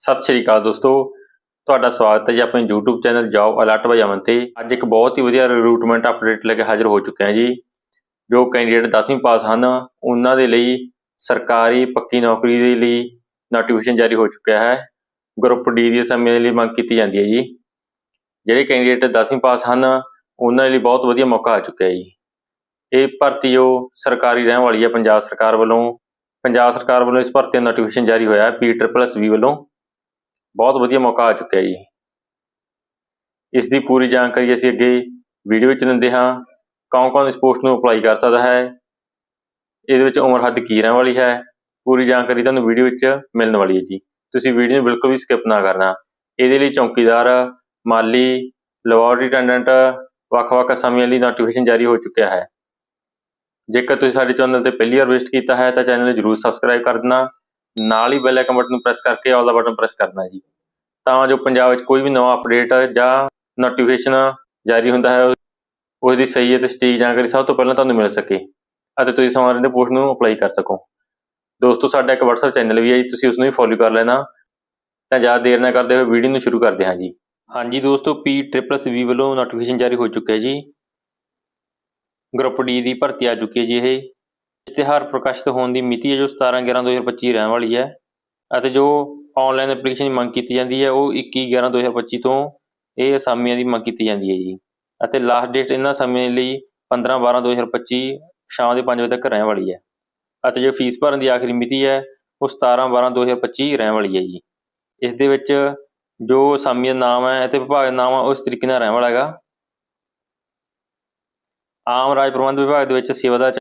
ਸਤਿ ਸ਼੍ਰੀ ਅਕਾਲ ਦੋਸਤੋ। ਤੁਹਾਡਾ ਸਵਾਗਤ ਹੈ ਜੀ ਆਪਣੇ YouTube channel job alert by Aman ਤੇ। ਅੱਜ ਇੱਕ ਬਹੁਤ ਹੀ ਵਧੀਆ ਰਿਕਰੂਟਮੈਂਟ ਅਪਡੇਟ ਲੈ ਕੇ ਹਾਜ਼ਰ ਹੋ ਚੁੱਕੇ ਹਾਂ ਜੀ, ਜੋ ਕੈਂਡੀਡੇਟ 10ਵੀਂ ਪਾਸ ਹਨ, ਉਹਨਾਂ ਦੇ ਲਈ ਸਰਕਾਰੀ ਪੱਕੀ ਨੌਕਰੀ ਦੇ ਲਈ ਨੋਟੀਫਿਕੇਸ਼ਨ ਜਾਰੀ ਹੋ ਚੁੱਕਿਆ ਹੈ। ਗਰੁੱਪ ਡੀ ਦੀ ਸਮੇਂ ਲਈ ਮੰਗ ਕੀਤੀ ਜਾਂਦੀ ਹੈ ਜੀ। ਜਿਹੜੇ ਕੈਂਡੀਡੇਟ 10ਵੀਂ ਪਾਸ ਹਨ, ਉਹਨਾਂ ਲਈ ਬਹੁਤ ਵਧੀਆ ਮੌਕਾ ਆ ਚੁੱਕਿਆ ਹੈ ਜੀ। ਇਹ ਭਰਤੀ ਜੋ ਸਰਕਾਰੀ ਰਹਿਣ ਵਾਲੀ ਹੈ, ਪੰਜਾਬ ਸਰਕਾਰ ਵੱਲੋਂ। ਪੰਜਾਬ ਸਰਕਾਰ ਵੱਲੋਂ ਇਸ ਭਰਤੀ ਦਾ ਨੋਟੀਫਿਕੇਸ਼ਨ ਜਾਰੀ ਹੋਇਆ ਹੈ ਪੀ ਟ੍ਰਿਪਲ ਵੀ ਵੱਲੋਂ। ਬਹੁਤ ਵਧੀਆ ਮੌਕਾ ਆ ਚੁੱਕਿਆ ਜੀ। ਇਸ ਦੀ ਪੂਰੀ ਜਾਣਕਾਰੀ ਅਸੀਂ ਅੱਗੇ ਵੀਡੀਓ ਵਿੱਚ ਦਿੰਦੇ ਹਾਂ। ਕੌਣ ਕੌਣ ਇਸ ਪੋਸਟ ਨੂੰ ਅਪਲਾਈ ਕਰ ਸਕਦਾ ਹੈ? ਇਹਦੇ ਵਿੱਚ ਉਮਰ ਹੱਦ ਕੀ ਰਹਿਣ ਵਾਲੀ ਹੈ। ਪੂਰੀ ਜਾਣਕਾਰੀ ਤੁਹਾਨੂੰ ਵੀਡੀਓ ਵਿੱਚ ਮਿਲਣ ਵਾਲੀ ਹੈ ਜੀ। ਤੁਸੀਂ ਵੀਡੀਓ ਨੂੰ ਬਿਲਕੁਲ ਵੀ ਸਕਿਪ ਨਾ ਕਰਨਾ। ਇਹਦੇ ਲਈ ਚੌਕੀਦਾਰ, ਮਾਲੀ ਲੈਬੋਰਟਰੀ ਅਟੈਂਡੈਂਟ ਵੱਖ-ਵੱਖ ਸਮਿਆਂ ਲਈ ਨੋਟੀਫਿਕੇਸ਼ਨ ਜਾਰੀ ਹੋ ਚੁੱਕਿਆ ਹੈ। ਜੇਕਰ ਤੁਸੀਂ ਸਾਡੇ ਚੈਨਲ ਤੇ ਪਹਿਲੀ ਵਾਰ ਵਿਜ਼ਿਟ ਕੀਤਾ ਹੈ ਤਾਂ ਚੈਨਲ ਨੂੰ ਜਰੂਰ ਸਬਸਕ੍ਰਾਈਬ ਕਰ ਦੇਣਾ। ਨਾਲ ਹੀ ਬੈਲ ਆਈਕਨ ਬਟਨ ਨੂੰ ਪ੍ਰੈਸ ਕਰਕੇ ਆਲ ਦਾ ਬਟਨ ਪ੍ਰੈਸ ਕਰਨਾ ਜੀ। ਤਾਂ ਜੋ ਪੰਜਾਬ ਵਿੱਚ ਕੋਈ ਵੀ ਨਵਾਂ ਅਪਡੇਟ ਜਾਂ ਨੋਟੀਫਿਕੇਸ਼ਨ ਜਾਰੀ ਹੁੰਦਾ ਹੈ ਉਸ ਦੀ ਸਹੀ ਅਤੇ ਸਟੀਕ ਜਾਣਕਾਰੀ ਸਭ ਤੋਂ ਪਹਿਲਾਂ ਤੁਹਾਨੂੰ ਮਿਲ ਸਕੇ ਅਤੇ ਤੁਸੀਂ ਸਮਾਂ ਰਹਿੰਦੇ ਪੋਸਟ ਨੂੰ ਅਪਲਾਈ ਕਰ ਸਕੋ। ਦੋਸਤੋ, ਸਾਡਾ ਇੱਕ WhatsApp ਚੈਨਲ ਵੀ ਹੈ ਜੀ, ਤੁਸੀਂ ਉਸ ਨੂੰ ਵੀ ਫੋਲੋ ਕਰ ਲੈਣਾ। ਤਾਂ ਜ਼ਿਆਦਾ ਦੇਰ ਨਾ ਕਰਦੇ ਹੋਏ ਵੀਡੀਓ ਨੂੰ ਸ਼ੁਰੂ ਕਰਦੇ ਹਾਂ ਜੀ। ਹਾਂਜੀ ਦੋਸਤੋ ਪੀ ਟ੍ਰਿਪਲ ਵੀ ਵੱਲੋਂ ਨੋਟੀਫਿਕੇਸ਼ਨ ਜਾਰੀ ਹੋ ਚੁੱਕਿਆ ਜੀ। ਗਰੁੱਪ ਡੀ ਦੀ ਭਰਤੀ ਆ ਚੁੱਕੀ ਹੈ ਜੀ ਇਹ। ਇਸ਼ਤਿਹਾਰ ਪ੍ਰਕਾਸ਼ਿਤ ਹੋਣ ਦੀ ਮਿਤੀ ਹੈ ਜੋ 17 11 2025 ਰਹਿਣ ਵਾਲੀ ਹੈ ਅਤੇ ਜੋ ਆਨਲਾਈਨ ਐਪਲੀਕੇਸ਼ਨ ਦੀ ਮੰਗ ਕੀਤੀ ਜਾਂਦੀ ਹੈ, ਉਹ 21 11 2025 ਤੋਂ ਇਹ ਅਸਾਮੀਆਂ ਦੀ ਮੰਗ ਕੀਤੀ ਜਾਂਦੀ ਹੈ ਜੀ ਅਤੇ ਲਾਸਟ ਡੇਟ ਇਹਨਾਂ ਸਮੇਂ ਲਈ 15 12 2025 ਸ਼ਾਮ ਦੇ 5 ਵਜੇ ਤੱਕ ਰਹਿਣ ਵਾਲੀ ਹੈ ਅਤੇ ਜੋ ਫੀਸ ਭਰਨ ਦੀ ਆਖਰੀ ਮਿਤੀ ਹੈ, ਉਹ 17 12 2025 ਰਹਿਣ ਵਾਲੀ ਹੈ ਜੀ। ਇਸ ਦੇ ਵਿੱਚ ਜੋ ਅਸਾਮੀ ਦਾ ਨਾਮ ਹੈ ਅਤੇ ਵਿਭਾਗ ਦਾ ਨਾਮ ਹੈ, ਉਹ ਇਸ ਤਰੀਕੇ ਨਾਲ ਰਹਿਣ ਵਾਲਾ ਹੈਗਾ। ਆਮ ਰਾਜ ਪ੍ਰਬੰਧ ਵਿਭਾਗ ਦੇ ਵਿੱਚ ਸੇਵਾ ਦਾ